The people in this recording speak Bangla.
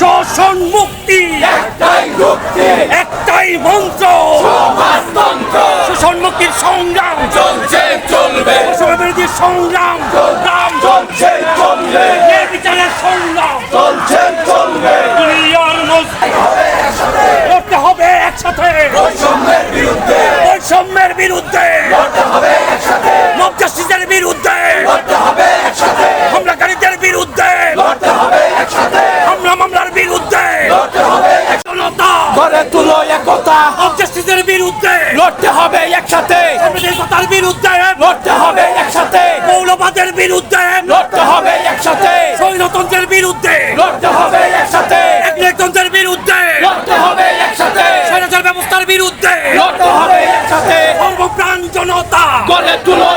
শোষণ মুক্তি। একটাই মুক্তি। একটাই মন্ত্র। সমাজতন্ত্র শোষণ মুক্তির সংগ্রাম। চলছে চলবে। শোষণবিরোধী সংগ্রাম সংগ্রাম। চলছে চলবে। সংগ্রাম। চলছে চলবে। দুনিয়ার লড়তে হবে একসাথে। বৈষম্যের বিরুদ্ধে। বৈষম্যের বিরুদ্ধে। লড়তে হবে একতা। মবজাসিদের বিরুদ্ধে। লড়তে হবে একসাথে। সাংবাদিকতার বিরুদ্ধে। লড়তে হবে একসাথে। মৌলবাদের বিরুদ্ধে। লড়তে হবে একসাথে। স্বৈরতন্ত্রের বিরুদ্ধে। লড়তে হবে একসাথে। একনায়কতন্ত্রের বিরুদ্ধে। লড়তে হবে একসাথে। স্বৈরাচার ব্যবস্থার বিরুদ্ধে। লড়তে হবে একসাথে। সর্বপ্রাণ জনতা। গড়ে তুলো